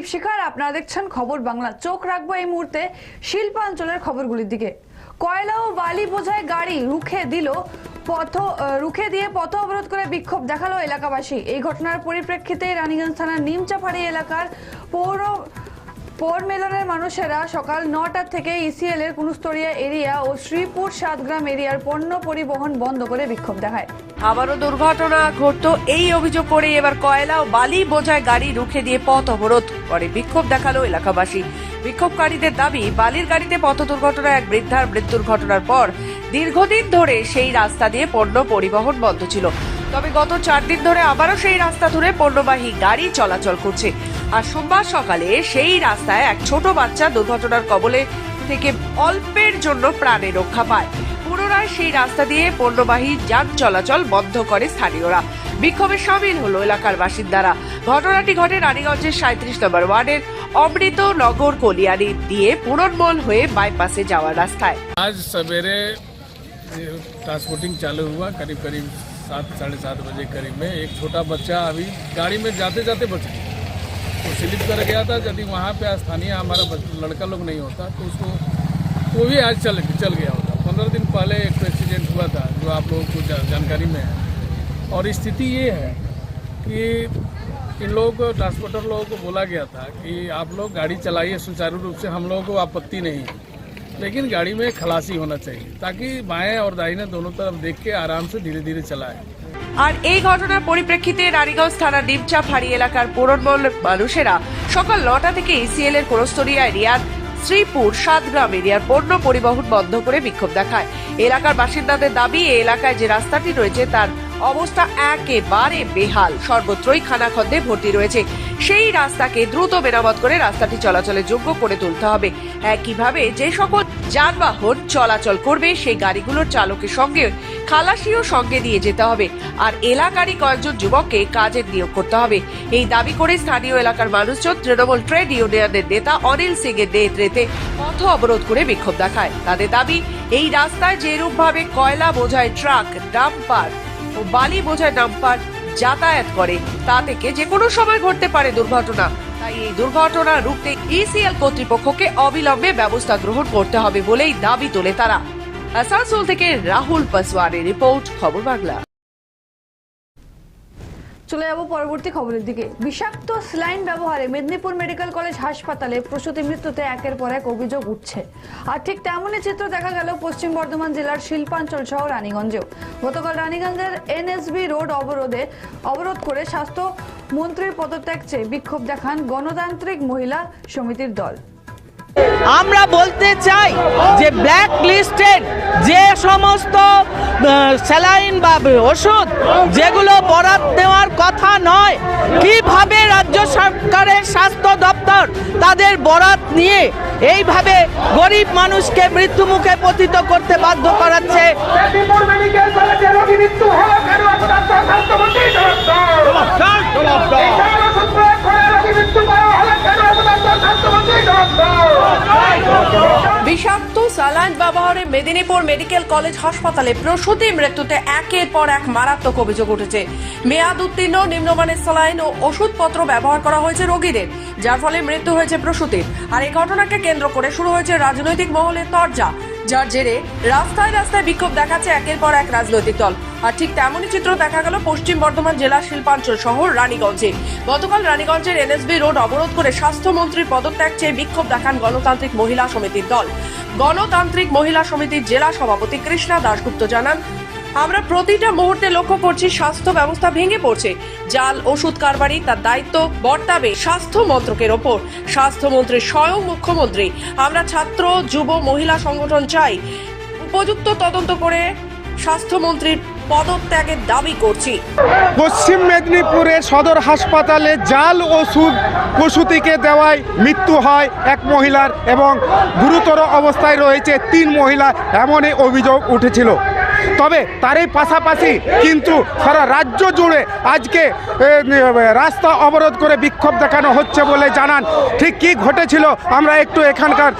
আমি আপনারা দেখছেন খবর বাংলা। চোখ রাখব এই মুহূর্তে শিল্পাঞ্চলের খবরগুলির দিকে। কয়লা ও বালি বোঝায় গাড়ি রুখে দিল, পথ রুখে দিয়ে পথ অবরোধ করে বিক্ষোভ দেখাল এলাকাবাসী। এই ঘটনার পরিপ্রেক্ষিতে রানীগঞ্জ থানার নিমচাফাড়ি এলাকার পৌর পৌর মেলনের মানুষেরা সকাল নটার থেকে ইসিএল এর কুনুস্তরিয়া এরিয়া ও শ্রীপুর সাতগ্রাম এরিয়ার পণ্য পরিবহন বন্ধ করে বিক্ষোভ দেখায়। আবারও দুর্ঘটনা ঘটত এই অভিযোগ করে এবার কয়লা ও বালি বোঝায় গাড়ি রুখে দিয়ে পথ অবরোধ। করে বিক্ষোভ দেখাল এলাকাবাসী। বিক্ষোভকারীদের দাবি, বালির গাড়িতে পথ দুর্ঘটনায় এক বৃদ্ধার মৃত্যুর ঘটনার পর দীর্ঘদিন ধরে সেই রাস্তা দিয়ে পণ্য পরিবহন বন্ধ ছিল। তবে গত চার দিন ধরে আবারও সেই রাস্তা ধরে পণ্যবাহী গাড়ি চলাচল করছে। আর সোমবার সকালে সেই রাস্তায় এক ছোট বাচ্চা দুর্ঘটনার কবলে থেকে অল্পের জন্য প্রাণে রক্ষা পায় পুনরায় সেই রাস্তা দিয়ে পণ্যবাহী যান চলাচল বন্ধ করে স্থানীয়রা বিক্ষোভে সামিল হলো এলাকার বাসিন্দারা ঘটনাটি ঘটে রানীগঞ্জের সাঁত্রিশ নম্বর ওয়ার্ডের অমৃত নগর কলিয়ারি দিয়ে পুনর্মল হয়ে বাইপাসে যাওয়ার রাস্তায় आज सवेरे ये ट्रांसपोर्टिंग चालू हुआ करीब करीब सात साढ़े सात बजे करीब में एक छोटा बच्चा अभी गाड़ी में जाते जाते बच गया वो स्लिप कर गया था। यदि वहाँ पे स्थानीय हमारा लड़का लोग नहीं होता तो उसको वो भी आज चल चल गया होता। पंद्रह दिन पहले एक एक्सीडेंट हुआ था, जो आप लोगों को जा- जानकारी में है। और स्थिति ये है कि इन लोगों को ट्रांसपोर्टर लोगों को बोला गया था कि आप लोग गाड़ी चलाइए, सुचारू रूप से, हम लोगों को आपत्ति नहीं है। लेकिन गाड़ी में खलासी होना चाहिए, ताकि बाएँ और दाहिने दोनों तरफ़ देख के आराम से धीरे धीरे चलाए। আর এই ঘটনার পরিপ্রেক্ষিতে রানীগঞ্জ থানার ডিমচা ফাঁড়ি এলাকার পুরনমল মানুষেরা সকাল নটা থেকে ইসিএল এর কোরস্তরিয়া এরিয়ার শ্রীপুর সাতগ্রাম এরিয়ার পণ্য পরিবহন বন্ধ করে বিক্ষোভ দেখায়। এলাকার বাসিন্দাদের দাবি এই এলাকায় যে রাস্তাটি রয়েছে তার অবস্থা একেবারে বেহাল। সর্বত্রই খানাখন্দে ভর্তি রয়েছে। সেই রাস্তাকে দ্রুত মেরামত করে রাস্তাটি চলাচলের যোগ্য করে তুলতে হবে। একইভাবে যে সকল যানবাহন চলাচল করবে, সেই গাড়িগুলোর চালকের সঙ্গে, খালাসিও সঙ্গে দিয়ে যেতে হবে। আর এলাকারই কয়েকজন যুবককে কাজে নিয়োগ করতে হবে। এই দাবি করে স্থানীয় এলাকার মানুষজন তৃণমূল ট্রেড ইউনিয়নের নেতা অনিল সিং এর নেতৃত্বে পথ অবরোধ করে বিক্ষোভ দেখায়। তাদের দাবি, এই রাস্তায় যেরূপ ভাবে কয়লা বোঝায় ট্রাক, ডাম্পার ও বালি বোঝায় ডাম্পার যাতায়াত করে। তা থেকে যে কোনো সময় ঘটতে পারে দুর্ঘটনা। তাই এই দুর্ঘটনা রুখতে ইসিএল কর্তৃপক্ষকে অবিলম্বে ব্যবস্থা গ্রহণ করতে হবে বলেই দাবি তোলে তারা। আসানসোল থেকে রাহুল পাসওয়ানের রিপোর্ট, খবর বাংলা। চলে যাব পরবর্তী খবরের দিকে। বিষাক্ত স্লাইন ব্যবহারে মেদিনীপুর মেডিকেল কলেজ হাসপাতালে প্রসূতি মৃত্যুতে একের পর এক অভিযোগ উঠছে। আর ঠিক তেমনই চিত্র দেখা গেল পশ্চিম বর্ধমান জেলার শিল্পাঞ্চল সহ রানীগঞ্জেও। গতকাল রানীগঞ্জের এনএসবি রোড অবরোধে অবরোধ করে স্বাস্থ্য মন্ত্রীর পদত্যাগ চেয়ে বিক্ষোভ দেখান গণতান্ত্রিক মহিলা সমিতির দল। আমরা বলতে চাই যে ব্ল্যাক লিস্টেড যে সমস্ত স্যালাইন বা ওষুধ যেগুলো বরাদ দেওয়ার কথা নয় কীভাবে রাজ্য সরকারের স্বাস্থ্য দপ্তর তাদের বরাত নিয়ে এইভাবে গরিব মানুষকে মৃত্যুমুখে পতিত করতে বাধ্য করাচ্ছে? বিষাক্ত সালাইন ব্যবহারে মেদিনীপুর মেডিকেল কলেজ হাসপাতালে প্রসূতি মৃত্যুতে একের পর এক মারাত্মক অভিযোগ উঠেছে। মেয়াদ উত্তীর্ণ, নিম্নমানের সালাইন ও ওষুধপত্র ব্যবহার করা হয়েছে রোগীদের, যার ফলে মৃত্যু হয়েছে প্রসূতির। আর এই ঘটনাকে কেন্দ্র করে শুরু হয়েছে রাজনৈতিক মহলের তরজা। যার জেরে রাস্তায় রাস্তায় বিক্ষোভ দেখাচ্ছে একের পর এক রাজনৈতিক দল। আর ঠিক তেমনই চিত্র দেখা গেল পশ্চিম বর্ধমান জেলা শিল্পাঞ্চল শহর রানীগঞ্জে। গতকাল রানীগঞ্জের এনএসবি রোড অবরোধ করে স্বাস্থ্যমন্ত্রীর পদত্যাগ চেয়ে বিক্ষোভ দেখান গণতান্ত্রিক মহিলা সমিতির দল। গণতান্ত্রিক মহিলা সমিতির জেলা সভাপতি কৃষ্ণা দাশগুপ্ত জানান আমরা প্রতিটা মুহূর্তে লক্ষ্য করছি স্বাস্থ্য ব্যবস্থা ভেঙে পড়ছে। জাল, ওষুধ, কারবারি, তার দায়িত্ব বর্তাবে স্বাস্থ্য মন্ত্রকের ওপর। স্বাস্থ্যমন্ত্রী স্বয়ং মুখ্যমন্ত্রী। আমরা ছাত্র, যুব, মহিলা সংগঠন চাই। উপযুক্ত তদন্ত করে স্বাস্থ্যমন্ত্রীর পদত্যাগের দাবি করছি। পশ্চিম মেদিনীপুরে সদর হাসপাতালে জাল, ওষুধ, প্রসূতিকে দেওয়ায় মৃত্যু হয় এক মহিলার এবং গুরুতর অবস্থায় রয়েছে তিন মহিলা, এমনই অভিযোগ উঠেছিল। তবে তারই পাশাপাশি কিন্তু সারা রাজ্য জুড়ে আজকে রাস্তা অবরোধ করে বিক্ষোভ দেখানো হচ্ছে বলে জানান। ঠিক কি ঘটেছিল? আমরা একটু এখানকার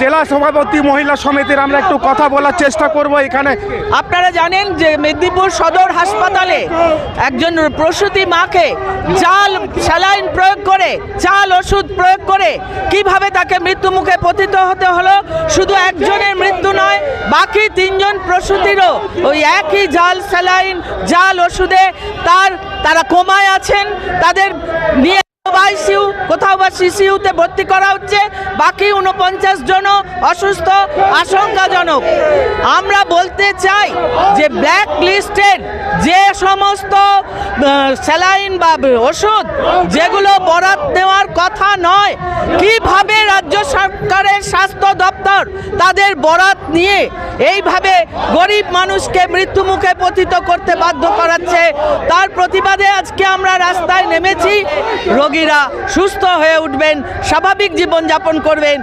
জেলা সভাপতি, মহিলা সমিতির আমরা একটু কথা বলার চেষ্টা করব এখানে। আপনারা জানেন যে মেদিনীপুর সদর হাসপাতালে একজন প্রসূতি মাকে জাল, স্যালাইন প্রয়োগ করে চাল ওষুধ প্রয়োগ করে কীভাবে তাকে মৃত্যু মুখে পতিত হতে হলো? শুধু একজনের মৃত্যু নয়, বাকি তিনজন প্রসূতিরও ওই একই জাল স্যালাইন জাল ওষুধে তার তারা কমায় আছেন তাদের নিয়ে আইসিইউ কোথাও বা সিসিইউতে ভর্তি করা হচ্ছে। বাকি উনপঞ্চাশ জন অসুস্থ, আশঙ্কাজনক। আমরা বলতে চাই যে ব্ল্যাক লিস্টেড যে সমস্ত স্যালাইন বা ওষুধ যেগুলো বরাত দেওয়ার কথা নয়, কীভাবে রাজ্য সরকারের স্বাস্থ্য দপ্তর তাদের বরাত নিয়ে এইভাবে গরিব মানুষকে মৃত্যু মুখে পতিত করতে বাধ্য করাচ্ছে, তার প্রতিবাদে আজকে আমরা রাস্তায় নেমেছি। রোগীরা সুস্থ হয়ে উঠবেন স্বাভাবিক জীবনযাপন করবেন।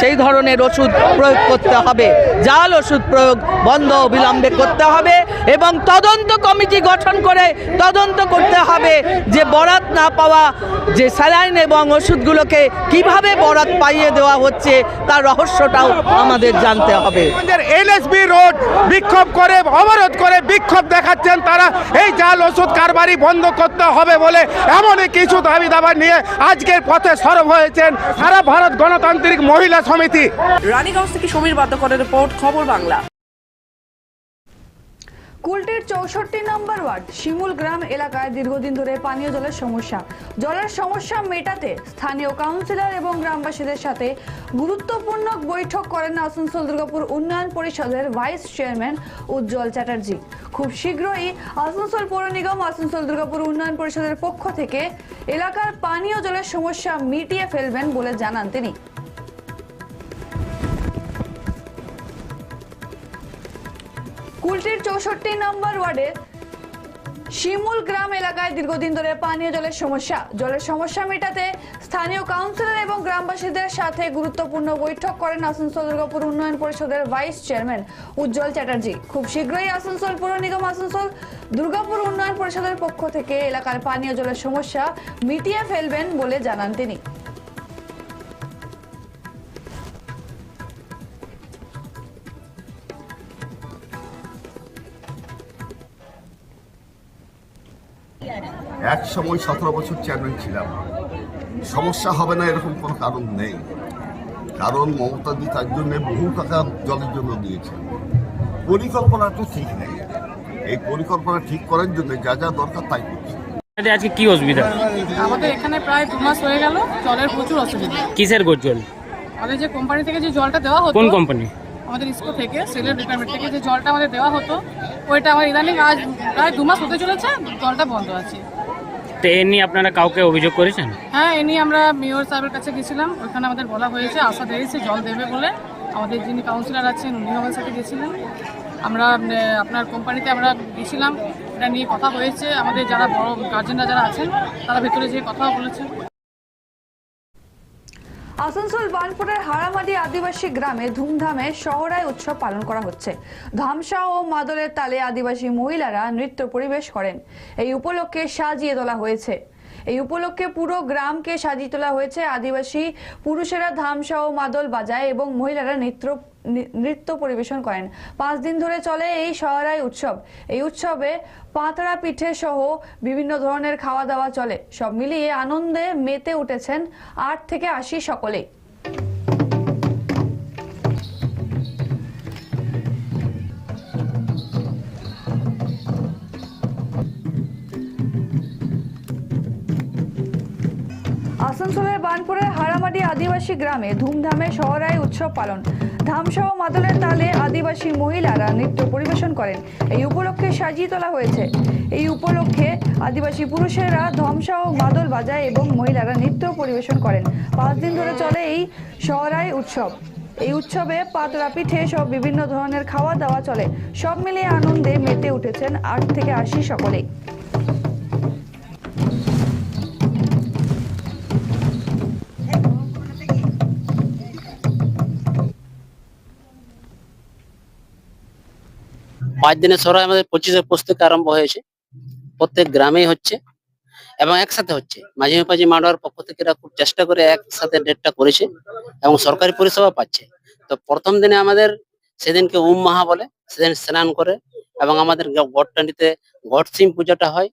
সেই ধরনের ওষুধ প্রয়োগ করতে হবে। জাল ওষুধ প্রয়োগ বন্ধ অবিলম্বে করতে হবে এবং তদন্ত কমিটি গঠন করে তদন্ত করতে হবে যে বরাত না পাওয়া যে স্যালাইন এবং ওষুধগুলোকে কীভাবে বরাত পাইয়ে দেওয়া হচ্ছে তার রহস্যটাও আমাদের জানতে হবে। এনএসবি রোড বিক্ষোভ করে, অবরোধ করে বিক্ষোভ দেখাচ্ছেন তারা, এই জাল ওষুধ কারবারি বন্ধ করতে হবে বলে এমনই কিছু দাবি দাবা নিয়ে আজকের পথে সরব হয়েছেন সারা ভারত গণতান্ত্রিক মহিলা সমিতি। রানীগঞ্জ থেকে সমীর বাদ্যকরের রিপোর্ট খবর বাংলা। কুলটির চৌষট্টি নম্বর ওয়ার্ড শিমুল গ্রাম এলাকায় দীর্ঘদিন ধরে পানীয় জলের সমস্যা। জলের সমস্যা মেটাতে স্থানীয় কাউন্সিলর এবং গ্রামবাসীদের সাথে গুরুত্বপূর্ণ বৈঠক করেন আসানসোল দুর্গাপুর উন্নয়ন পরিষদের ভাইস চেয়ারম্যান উজ্জ্বল চ্যাটার্জি। খুব শীঘ্রই আসানসোল পৌর নিগম আসানসোল দুর্গাপুর উন্নয়ন পরিষদের পক্ষ থেকে এলাকার পানীয় জলের সমস্যা মিটিয়ে ফেলবেন বলে জানান তিনি। কুলটির চৌষট্টি নম্বর ওয়ার্ডের শিমুল গ্রাম এলাকায় দীর্ঘদিন ধরে পানীয় জলের সমস্যা। জলের সমস্যা মেটাতে স্থানীয় কাউন্সিলর এবং গ্রামবাসীদের সাথে গুরুত্বপূর্ণ বৈঠক করেন আসানসোল দুর্গাপুর উন্নয়ন পরিষদের ভাইস চেয়ারম্যান উজ্জ্বল চ্যাটার্জি। খুব শীঘ্রই আসানসোল পৌর নিগম আসানসোল দুর্গাপুর উন্নয়ন পরিষদের পক্ষ থেকে এলাকার পানীয় জলের সমস্যা মিটিয়ে ফেলবেন বলে জানান তিনি। এক সময় সতেরো বছর চেয়ারম্যান ছিলাম। সমস্যা হবে না এরকম কোনো কারণ নেই। কারণ মমতা দি তার জন্য বহু টাকা জলের জন্য দিয়েছেন। পরিকল্পনাটা ঠিক নেই। এই পরিকল্পনা ঠিক করার জন্য যা যা দরকার তাই করছে। আজকে কি অসুবিধা? আমাদের এখানে প্রায় দু মাস হয়ে গেল জলের প্রচুর অসুবিধা। কিসের গোজল আমাদের যে কোম্পানি থেকে যে জলটা দেওয়া হতো কোন কোম্পানি আমাদের ইস্কো থেকে সিলেট ডিপার্টমেন্ট থেকে যে জলটা আমাদের দেওয়া হতো ওইটা আমার ইদানিং আজ প্রায় দু মাস হতে চলেছে জলটা বন্ধ আছে। এ নিয়ে আপনারা কাউকে অভিযোগ করেছেন? হ্যাঁ এ নিয়ে আমরা মেয়র সাহেবের কাছে গেছিলাম। ওইখানে আমাদের বলা হয়েছে, আশা দিয়েছে জল দেবে বলে। আমাদের যিনি কাউন্সিলর আছেন, উনি আমাদের সাথে গেছিলেন। আমরা আপনার কোম্পানিতে আমরা গেছিলাম। এটা নিয়ে কথা হয়েছে। আমাদের যারা বড় গার্জেনরা যারা আছেন, তারা ভেতরে যেয়ে কথাও বলেছেন। আসানসোল বানপুরের হারামাদি আদিবাসী গ্রামে ধুমধামে শহরায় উৎসব পালন করা হচ্ছে। ধামসা ও মাদলের তালে আদিবাসী মহিলারা নৃত্য পরিবেশ করেন। এই উপলক্ষে সাজিয়ে তোলা হয়েছে। এই উপলক্ষে পুরো গ্রামকে সাজিয়ে তোলা হয়েছে আদিবাসী পুরুষেরা ধামসা ও মাদল বাজায় এবং মহিলারা নৃত্য নৃত্য পরিবেশন করেন। পাঁচ দিন ধরে চলে এই শহরাই উৎসব। এই উৎসবে পাতড়া পিঠে সহ বিভিন্ন ধরনের খাওয়া দাওয়া চলে। সব মিলিয়ে আনন্দে মেতে উঠেছেন আট থেকে আশি সকলেই। আসানসোলের বানপুরের হারামাটি আদিবাসী গ্রামে ধুমধামে শহরাই উৎসব পালন। ধামসহ মাদলের তালে আদিবাসী মহিলারা নৃত্য পরিবেশন করেন। এই উপলক্ষে সাজিয়ে তোলা হয়েছে। এই উপলক্ষে আদিবাসী পুরুষেরা ধ্বমসা ও মাদল বাজায় এবং মহিলারা নৃত্য পরিবেশন করেন। পাঁচ দিন ধরে চলে এই শহরাই উৎসব। এই উৎসবে পাতলা পিঠে সব বিভিন্ন ধরনের খাওয়া দাওয়া চলে। সব মিলিয়ে আনন্দে মেতে উঠেছেন আট থেকে আশি সকলেই। পাঁচ দিনের সরাই আমাদের পঁচিশে পোস্ট থেকে আরম্ভ হয়েছে। প্রত্যেক গ্রামেই হচ্ছে এবং একসাথে হচ্ছে। মাঝে মাঝে মাডোয়ার পক্ষ থেকে এরা খুব চেষ্টা করে একসাথে ডেটটা করেছে এবং সরকারি পরিষেবা পাচ্ছে। তো প্রথম দিনে আমাদের সেদিনকে উম মাহা বলে, সেদিন স্নান করে এবং আমাদের গড়টানিতে গড় সিম পূজাটা হয়।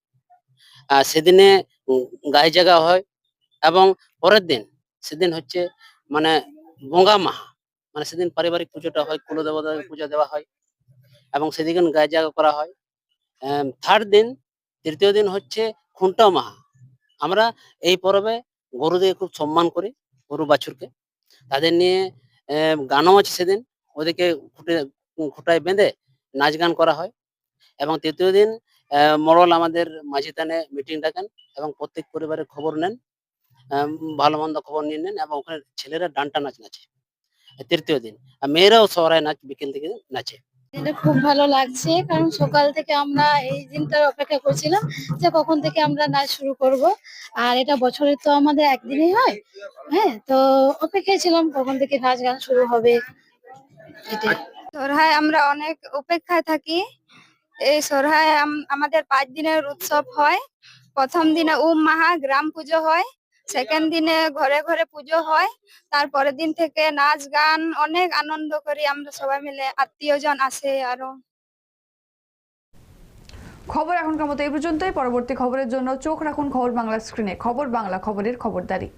আর সেদিনে গায়ে জাগা হয় এবং পরের দিন, সেদিন হচ্ছে মানে গঙ্গা মাহা মানে সেদিন পারিবারিক পুজোটা হয় কুল দেবতাকে পূজা দেওয়া হয়। এবং সেদিন গায়ে করা হয়। থার্ড দিন, তৃতীয় দিন হচ্ছে খুন্টা মাহা। আমরা এই পর্বে গরুদের খুব সম্মান করি, গরু বাছুরকে। তাদের নিয়ে গানও আছে সেদিন। ওদেরকে খুঁটে, খুঁটায় বেঁধে নাচ গান করা হয়। এবং তৃতীয় দিন মরল আমাদের মাঝি থানে মিটিং ডাকেন এবং প্রত্যেক পরিবারের খবর নেন। ভালো মন্দ খবর নিয়ে নেন এবং ওখানে ছেলেরা ডান্টা নাচ নাচে। তৃতীয় দিন। আর মেয়েরাও শহরায় নাচ, বিকেল থেকে নাচে। এটা খুব ভালো লাগছে, কারণ সকাল থেকে আমরা এই দিনটার অপেক্ষা করছিলাম যে কখন থেকে আমরা নাচ শুরু করব। আর এটা বছরে তো আমাদের একদিনই হয় হ্যাঁ? তো অপেক্ষায় ছিলাম কখন থেকে নাচ গান শুরু হবে সরহায়, আমরা অনেক অপেক্ষায় থাকি। এই সরহায় আমাদের পাঁচ দিনের উৎসব হয়। প্রথম দিনে উম মাহা, গ্রাম পুজো হয়। সেকেন্ড দিনে ঘরে ঘরে পুজো হয় তারপরের দিন থেকে নাচ, গান অনেক আনন্দ করি, আমরা সবাই মিলে, আত্মীয়জন আসে আরও। খবর এখনকার মতো এই পর্যন্তই, পরবর্তী খবরের জন্য চোখ রাখুন খবর বাংলা স্ক্রিনে, খবর বাংলা খবরের খবরদারি।